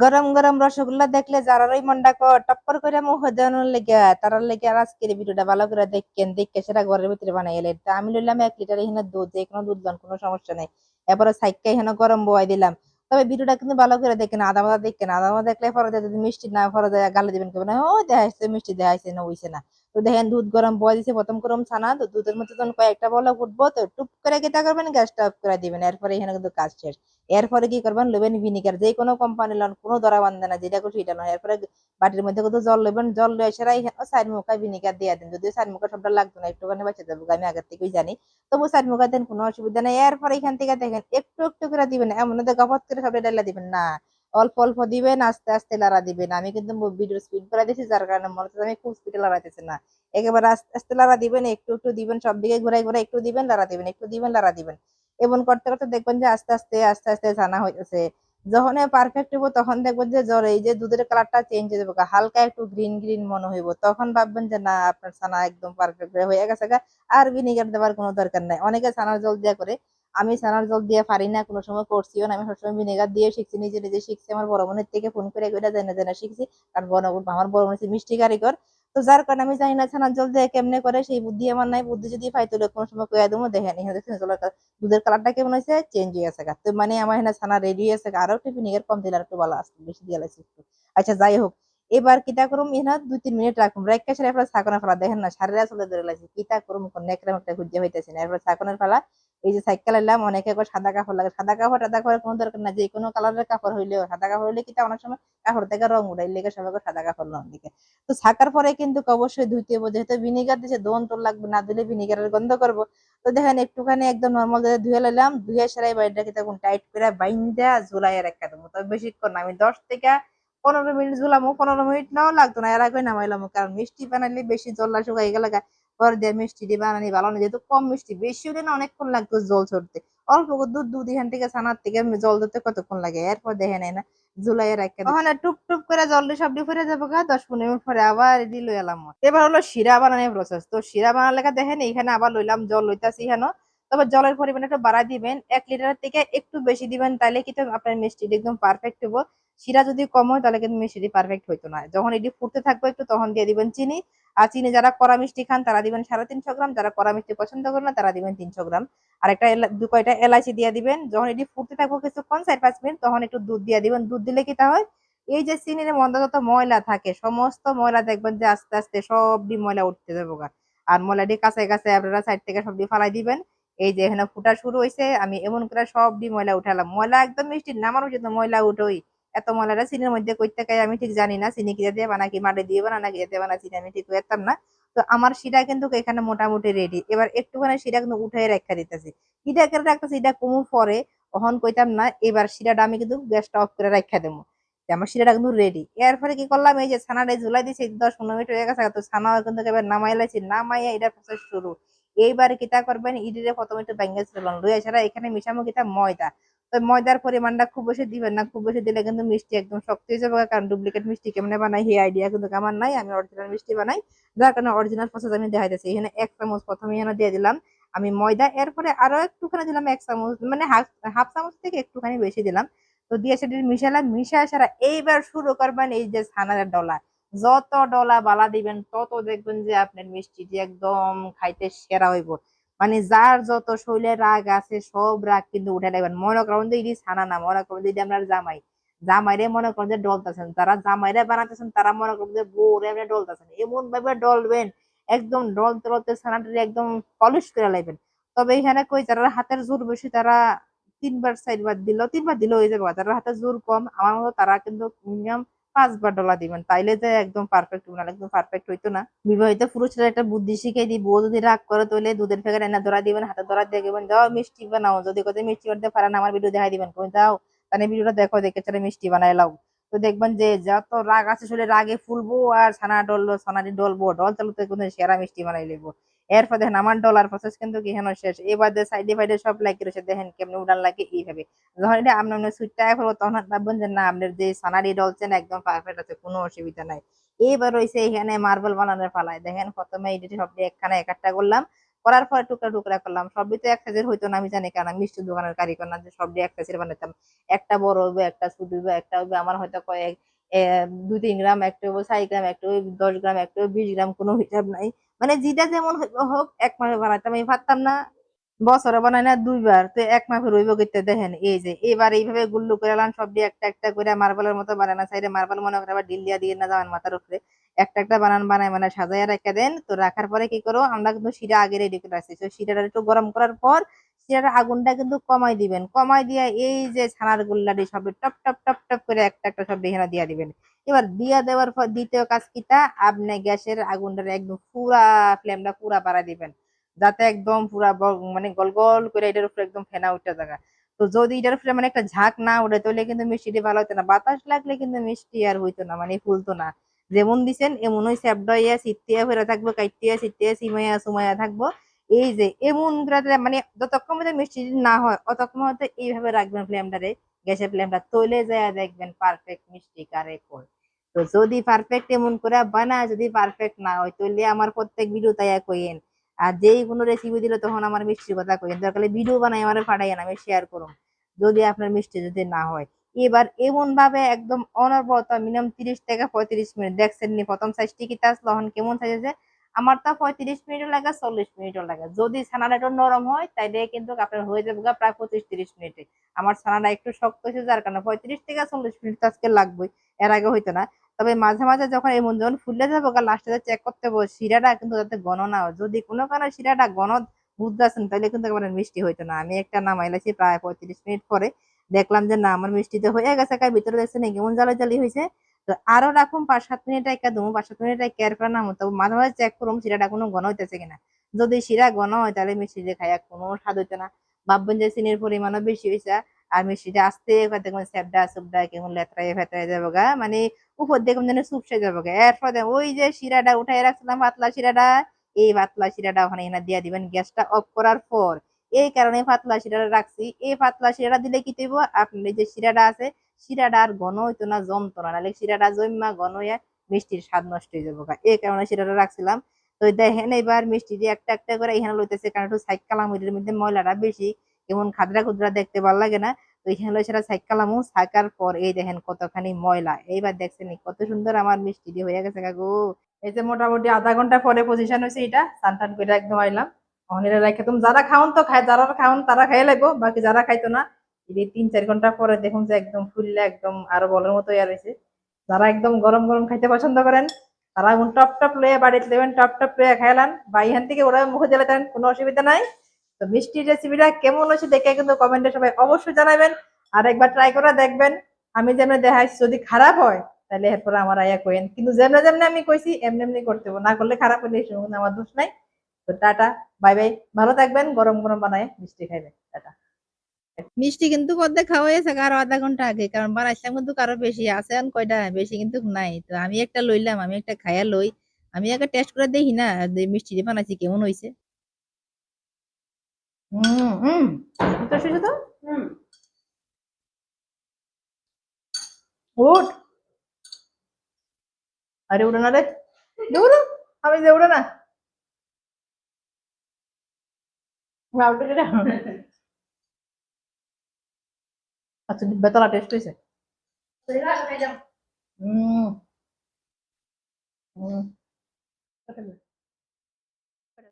গরম গরম রসগোল্লা দেখলে যারারই মনটা ক টপ্পর করে মুখ লেগে, তারার লেগে আজকের ভিডিওটা ভালো করে দেখেন, দেখে সেটা ঘরের ভিতরে বানাই এলেন। তা আমি লইলাম এক লিটার এখানে দুধ, যে কোনো দুধ লন কোনো সমস্যা নেই। এরপরে সাইকে এখানে গরম বয় দিলাম। তবে ভিডিওটা কিন্তু ভালো করে দেখেন, আদা মাদা দেখেন, আদা মাদা দেখলে পরে যদি মিষ্টি না, পরে গালে দিবেন কেমন? ও দেখাইছে, মিষ্টি দেখাইছে, না হইছে না। তো দেখেন দুধ গরম বয়া দিছে, প্রথম গরম ছানা, তো দুধের মধ্যে যখন কয়েকটা বলা উঠবো, তো টুপ করে কেটা করবেন, গ্যাসটা অফ করে দিবেন। এরপরে এখানে কিন্তু কাজ শেষ। এরপরে কি করবেন লেবেন ভিনিগার যে কোনো কোম্পানি লন কোনো ধরা বান্ধে না, যেটা খুশি এটা নয়। এরপরে বাটির মধ্যে কত জল লেবেন জল লয়ে সেরাই সাইড মুখা ভিনিগার দিয়ে দেন। যদিও সাইড মুখা সবটা লাগতো না, একটুখানি বাঁচা যাব আমি আগের থেকেই জানি। তবু সাইড মুখা দেন, কোনো অসুবিধা নেই। এরপরে এখান থেকে দেখেন, একটু একটু করে দিবেন এমন গপত করে সবটা ডাইলা দিবেন। না অল্প অল্প দিবেন, আস্তে আস্তে লাড়া দিবেন। আমি কিন্তু ভিডিও স্পিড করে দিয়েছি যার কারণে মনে হচ্ছে আমি খুব স্পিডে লড়াইতেছি না। একেবারে আস্তে আস্তে লাড়া দিবেন, একটু একটু দিবেন, সব দিকে ঘুরাই ঘুরাই, একটু দিবেন, লাড়া দিবেন, একটু দিবেন, লাড়া দিবেন। এবং করতে করতে দেখবেন যে আস্তে আস্তে আস্তে আস্তে ছানা হইতেছে। যখন পারফেক্ট হইব, তখন দেখবেন যে জ্বর, এই যে দুধের কালারটা চেঞ্জ হয়ে যাবে হালকা একটু গ্রিন গ্রিন মনে হইব। তখন ভাববেন যে, না, আপনার ছানা একদম পারফেক্ট হয়ে গেছে আর ভিনিগার দেওয়ার কোনো দরকার নাই। অনেকে ছানার জল দিয়া করে আমি ছানার জল দিয়ে পারি না, কোনো সময় করছিও না, আমি সবসময় ভিনেগার দিয়ে শিখছি, নিজে নিজে শিখছি, আমার বড় বোনের থেকে ফোন করে করে জানা জানা শিখছি, কারণ বড় আমার বড় বোন মিষ্টি কারিগর। তো যার কারণে আমি জানি না ছানার জল দিয়ে কেমনে করে, সেই বুদ্ধি আমার নাই, বুদ্ধি যদি পাই তাহলে কোনো সময় কইয়া দেবো এখানে দেখছেন, জলের দুধের কালারটা কেমন হয়েছে? চেঞ্জ হয়ে গেছে তো মানে আমার এখানে ছানা রেডি হয়েছে গা। আরও একটু ভিনেগার কম দিলে একটু ভালো আসতো, বেশি দিয়ে লাগছে একটু। আচ্ছা যাই হোক, এবার কিতা করুম? ইহা দুই তিন মিনিট রাখুম। রেখে সেটা এরপর ছাকনের ফেলা, দেখেন না সারের চলে ধরে লাগছে কিতা করুম? নেকড়ে একটা খুঁজে হইতেছে না। এরপর ছাকনের ফেলা এই যে সাইকেল এলাম, অনেকে করে সাদা কাপড় লাগে। সাদা কাপড় সাদা কাপড় কোনো দরকার না যে কোনো কালারের কাপড় হইলেও, সাদা কাপড় হইলে কিন্তু অনেক সময় কাপড় থেকে রং উড়াই লেগে সবাই সাদা কাপড় লন দিকে। তো ছাকার পরে কিন্তু অবশ্যই ধুইতে হবে যেহেতু ভিনিগার দিছে, দোন তোর লাগবে, না দিলে ভিনিগারের গন্ধ করব। তো দেখেন একটুখানি একদম নর্মাল ধুয়ে লাইলাম। ধুয়ে সেরাই বাড়িটাকে তখন টাইট করে বাইন্দা ঝুলাই রাখা দেবো। তবে বেশিক্ষণ আমি দশ থেকে পনেরো মিনিট ঝুলামো। পনেরো মিনিট নাও লাগতো না, এর আগে নামাইলাম। কারণ মিষ্টি বানালে বেশি জল শুকাই গেলে পরে দিয়ে বানানি ভালো না, যেহেতু কম মিষ্টি, বেশি হলে না অনেকক্ষণ লাগতো জল ছড়তে। অল্প দুধ দুধ এখান থেকে ছানার থেকে জল ধরতে কতক্ষণ লাগে? এরপর দেখে নেয় না জুলাই রাখা। ওখানে টুপ টুপ করে জল দিয়ে সবটি ফুরে যাব গা, দশ পনেরো মিনিট পরে আবার এটি লই এলাম এবার হলো শিরা বানানোর প্রসেস তো শিরা বানার লেখা দেখেন এখানে আবার লইলাম জল, লইতাছি এখানে তবে জলের পরিমাণ একটু বাড়াই দিবেন, এক লিটার থেকে একটু বেশি দিবেন তাহলে কিন্তু আপনার মিষ্টিটা একদম পারফেক্ট হব শিরা যদি কম হয়, তাহলে কিন্তু মিষ্টিটি পারফেক্ট হইতো না। যখন এটি ফুটতে থাকবে একটু, তখন দিয়ে দিবেন চিনি। আর চিনি যারা কড়া মিষ্টি খান, তারা দিবেন সাড়ে তিনশো গ্রাম। যারা কড়া মিষ্টি পছন্দ করেন না, তারা দিবেন তিনশো গ্রাম। আর একটা দু কয়টা এলাচি দিয়ে দিবেন। যখন এটি ফুটতে থাকবে কিছুক্ষণ, চার পাঁচ মিনিট, তখন একটু দুধ দিয়ে দিবেন। দুধ দিলে কি হয়? এই যে চিনির মধ্যে যত ময়লা থাকে, সমস্ত ময়লা দেখবেন যে আস্তে আস্তে সবটি ময়লা উঠতে যাব। আর ময়লাটি কাছে কাছে আপনারা সাইড থেকে সবটি ফালাই দিবেন। এই যে এখানে ফুটা শুরু হয়েছে আমি এমন করে সবটি ময়লা উঠালাম। ময়লা একদম মিষ্টি নামার উচিত ময়লা উঠোই। এত ময়লাটা চিনির মধ্যে কইতে খাই আমি ঠিক জানি না চিনি কি দিয়ে বানা কি মাটি দিয়ে বানা নাকি এতে বানা চিনি, আমি ঠিক করতাম না। তো আমার শিরা কিন্তু এখানে মোটামুটি রেডি এবার একটুখানি শিরা কিন্তু উঠে রেখা দিতেছি। কিটা করে রাখতেছি এটা কমু পরে, অহন কইতাম না, এবার শিরাটা আমি কিন্তু গ্যাসটা অফ করে রাখা দেবো। আমার শিরাটা কিন্তু রেডি এরপরে কি করলাম, এই যে ছানাটা ঝুলাই দিয়েছি দশ পনেরো মিনিট হয়ে গেছে, তো ছানা কিন্তু এবার নামাই লাইছি, নামাইয়া এটা প্রসেস শুরু। এইবার কিতা করবেন, ইডিরে প্রথমে একটু ব্যাঙ্গেল ছিলাম লইয়া ছাড়া এখানে মিশামো কিতা ময়দা। ময়দার পরিমাণটা খুব বেশি দিবেন না, খুব বেশি দিলে কিন্তু মিষ্টি একদম শক্ত হয়ে যাবে। কারণ ডুপ্লিকেট মিষ্টি কেমনে বানাই, সেই আইডিয়া কিন্তু আমার নাই। আমি অরিজিনাল মিষ্টি বানাই। যার কারণে অরিজিনাল প্রসেস আমি দেখাইতেছি। এখানে এক চামচ প্রথমে এখানে দিয়ে দিলাম। আমি ময়দা, এরপরে আরও একটুখানি দিলাম, এক চামচ মানে হাফ হাফ চামচ থেকে একটুখানি বেশি দিলাম। তো দিয়ে সেটি মিশালাম মিশায় সারা এইবার শুরু করবেন এই যে ছানার ডলা। যত ডলা বালা দিবেন, তত দেখবেন যে আপনার মিষ্টিটি একদম খাইতে সেরা হইব। মানে যার যত শৈলের রাগ আছে, সব রাগ কিন্তু উঠে লাগবেন মনে করেন যে এটি ছানা না, মনে করেন যে আপনার জামাই, জামাইরে মনে করেন যে ডলতেছেন তারা জামাইরে বানাতেছেন, তারা মনে করেন যে বউরে আপনি ডলতেছেন। এমন ভাবে ডলবেন, একদম ডলতে ডলতে ছানাটি একদম পলিশ করে লাইবেন। তবে এখানে কই, যারা হাতের জোর বেশি, তারা তিনবার, চারবার দিল তিনবার দিল হয়ে যাবে। যারা হাতের জোর কম, আমার মতো তারা কিন্তু মিনিমাম পাঁচবার ডলা দিবেন। তাইলে যে একদম পারফেক্ট না একদম পারফেক্ট হইতো না। বিবাহিত পুরুষরা একটা বুদ্ধি শিখাই দিব ও যদি রাগ করে তাহলে দুধের প্যাকেট এনে ধরা দিবেন, হাতে ধরা দিয়ে দিবেন, যাও মিষ্টি বানাও, যদি কোথায় মিষ্টি বানাতে পারেন আমার ভিডিও দেখাই দিবেন। কই যাও, তাহলে ভিডিওটা দেখো, দেখে চলে মিষ্টি বানাই লাও। তো দেখবেন যে যত রাগ আছে শরীরে, রাগে ফুলবো আর ছানা ডলবো ছানাটি ডলবো, ডল চালুতে কিন্তু সেরা মিষ্টি বানাই লিখব এরপর দেখেন আমার ডলার প্রসেস কিন্তু হেন শেষ? এবার সাইডে ফাইডে সব লাগিয়ে রয়েছে, দেখেন কেমনি উড়ান লাগে এইভাবে। যখন এটা আপনার সুইটটা করব তখন ভাববেন যে না, আপনার যে সানারি ডলছেন একদম পারফেক্ট আছে, কোনো অসুবিধা নাই। এবার রয়েছে এখানে মার্বেল বানানোর পালায়। দেখেন প্রথমে এইটি সবটি একখানে এক একটা করলাম, করার পরে টুকরা টুকরা করলাম। সবই তো এক সাইজের হইতো না, আমি জানি কেন আমি মিষ্টি দোকানের কারিগর না, যে সবই এক সাইজের বানাতাম। একটা বড় হইবে, একটা ছোট হইবে, একটা হইবে, আমার হয়তো কয়েক দুই, তিন গ্রাম, একটা হইবে, চার গ্রাম, একটা হইবে, দশ গ্রাম, একটা হইবে, বিশ গ্রাম, কোনো হিসাব নাই। মানে যেটা যেমন হোক, এক মাসে বানাইতাম আমি পারতাম না, বছরে বানাই না, দুইবার, তো এক মাসে রইব করতে দেখেন, এই যে, এবার এইভাবে গুল্লু করে এলাম, সব দিয়ে একটা একটা করে মার্বেলের মতো বানানা সাইডে মার্বেল মনে করে আবার ডিল দিয়া দিয়ে না যাওয়ান মাথার উপরে, একটা একটা বানান, বানায় মানে সাজাইয়া রেখে দেন, তো রাখার পরে কি করো, আমরা কিন্তু শিরা আগে রেডি করে রাখছি, তো শিরাটা একটু গরম করার পর শিরার আগুনটা কিন্তু কমাই দিবেন। কমাই দিয়ে এই যে ছানার গুল্লাটি সব টপ টপ টপ টপ করে একটা একটা সব এখানে দিয়া দিবেন। এবার দিয়া দেওয়ার পর দ্বিতীয় কাজ কিটা? আপনি গ্যাসের আগুনটা একদম পুরা ফ্লেমটা পুরা বাড়াই দিবেন। যাতে একদম পুরা মানে গল গল করে এটার উপরে একদম ফেনা উঠে জায়গা। তো যদি এটার উপরে মানে একটা ঝাঁক না উঠে তাহলে কিন্তু মিষ্টিটি ভালো হতো না। বাতাস লাগলে কিন্তু মিষ্টি আর হইতো না মানে ফুলতো না। যেমন দিছেন এমনই স্যাপডাইয়া সিটিয়া ফেরা থাকব কাইটিয়া সিটিয়া সিমাইয়া, সুমাইয়া থাকব। এই যে এমন করে মানে যতক্ষণ মধ্যে মিষ্টি না হয়, অতক্ষণ হয়তো এইভাবে রাখবেন ফ্লেমটারে গ্যাসের ফ্লেমটা তৈলে যায় দেখবেন পারফেক্ট মিষ্টি কারে কই তো যদি পারফেক্ট এমন করে বানায় যদি পারফেক্ট না হয় তাহলে আমার প্রত্যেক ভিডিও তাই কইেন আর যেই কোনো রেসিপি দিলে তখন আমার মিষ্টির কথা কইেন দরকার ভিডিও বানাই, আমার পাঠাইয়েন আমি শেয়ার করুন যদি আপনার মিষ্টি যদি না হয়। এবার এমন ভাবে একদম অনবরত মিনিমাম তিরিশ থেকে পঁয়ত্রিশ মিনিট, দেখছেন নি প্রথম সাইজটি কি তাস তখন কেমন সাইজ আছে? আমার তা পঁয়ত্রিশ মিনিটও লাগে, চল্লিশ মিনিটও লাগে। যদি ছানাটা একটু নরম হয়, তাইলে কিন্তু আপনার হয়ে যাবে প্রায় পঁচিশ তিরিশ মিনিটে। আমার ছানাটা একটু শক্ত হয়েছে, যার কারণে পঁয়ত্রিশ থেকে চল্লিশ মিনিট তো আজকে লাগবেই। এর আগে হইতো না। তবে মাঝে মাঝে যখন এমন যখন ফুলে যাব লাস্টে চেক করতে হবে, শিরাটা কিন্তু যাতে ঘন না হয়। যদি কোনো কারণে শিরাটা ঘন বুঝতেছেন তাহলে কিন্তু একেবারে মিষ্টি হইতো না। আমি একটা নামাইলাছি প্রায় পঁয়ত্রিশ মিনিট পরে। দেখলাম যে না, আমার মিষ্টিতে হয়ে গেছে কার ভিতরে দেখছেন কেমন জ্বালা জ্বালি হয়েছে তো আরও রাখুন, পাঁচ সাত মিনিট একটা দেবো পাঁচ সাত মিনিট কেয়ার করে নামো তো মাঝে মাঝে চেক করুন শিরাটা কোনো ঘন হইতেছে কিনা। যদি শিরা ঘন হয় তাহলে মিষ্টিতে খাইয়া কোনো স্বাদ হইতো না। ভাববেন যে চিনির পরিমাণও বেশি হয়েছে আর মিষ্টিটা আসতে দেখবেন স্যাবডা সুবডা কেমন লেতরায় ফেতরাই যাব গা মানে উপর দেখুন যেন চুপসে যাব গা। এরপর ওই যে শিরাটা উঠাই রাখছিলাম পাতলা শিরাটা, এই পাতলা শিরাটা ওখানে এনে দিয়ে দিবেন গ্যাসটা অফ করার পর। এই কারণে পাতলা শিরাটা রাখছি। এই পাতলা শিরাটা দিলে কি দেবো আপনার এই যে শিরাটা আছে শিরাটা আর ঘন হইতো না জমতো না নাহলে শিরাটা জমা ঘন হয়ে মিষ্টির স্বাদ নষ্ট হয়ে যাব। এই কারণে শিরাটা রাখছিলাম। তো দেখেন এবার মিষ্টি দিয়ে একটা একটা করে এখানে লইতেছে, কারণ একটু সাইড কালাম এটার মধ্যে ময়লাটা বেশি কেমন খাদরা খুদরা দেখতে ভালো লাগে না। তো এখানে সেটা সাইড কালামও ছাকার পর এই দেখেন কতখানি ময়লা। এইবার দেখছেন কত সুন্দর আমার মিষ্টি দিয়ে হয়ে গেছে কাকু এই যে মোটামুটি আধা ঘণ্টা পরে পজিশন হয়েছে এটা সান টান করে একদম আইলাম। অনেরা রাখে তুমি যারা খাওন তো খায়, যারা খাওন তারা খাই লাগবো, বাকি যারা খাইতো না এই তিন চার ঘণ্টা পরে দেখুন যে একদম ফুললে একদম আরও বলের মতো ইয়া রয়েছে। যারা একদম গরম গরম খাইতে পছন্দ করেন, তারা এখন টপ টপ লয়ে বাড়িতে দেবেন, টপ টপ লয়ে খাইলান বা এখান থেকে ওরা মুখে জেলে দেন, কোনো অসুবিধা নাই। তো মিষ্টির রেসিপিটা কেমন হচ্ছে দেখে কিন্তু কমেন্টে সবাই অবশ্যই জানাবেন। আর একবার ট্রাই করে দেখবেন, আমি যেমন দেখাইছি যদি খারাপ হয়, তাহলে এরপর আমার আয়া কইন কিন্তু যেমন যেমন আমি কইছি, এমনি এমনি করতে হবে। না করলে খারাপ হলে আমার দোষ নাই। তো টাটা, বাই বাই। ভালো থাকবেন, গরম গরম বানায় মিষ্টি খাইবেন। টাটা। মিষ্টি কিন্তু অর্ধেক খাওয়া হয়েছে আরও আধা ঘণ্টা আগে কারণ বানাইছিলাম কিন্তু কারও বেশি আছে এখন কয়টা বেশি কিন্তু নাই। তো আমি একটা লইলাম আমি একটা খাইয়া লই আমি আগে টেস্ট করে দেখি না মিষ্টি যে বানাইছি কেমন হয়েছে আরে উড়ো না রে। দৌড়ো। আমি যে উড়ো না। আচ্ছা বেতলা টেস্ট হয়েছে হুম। হুম।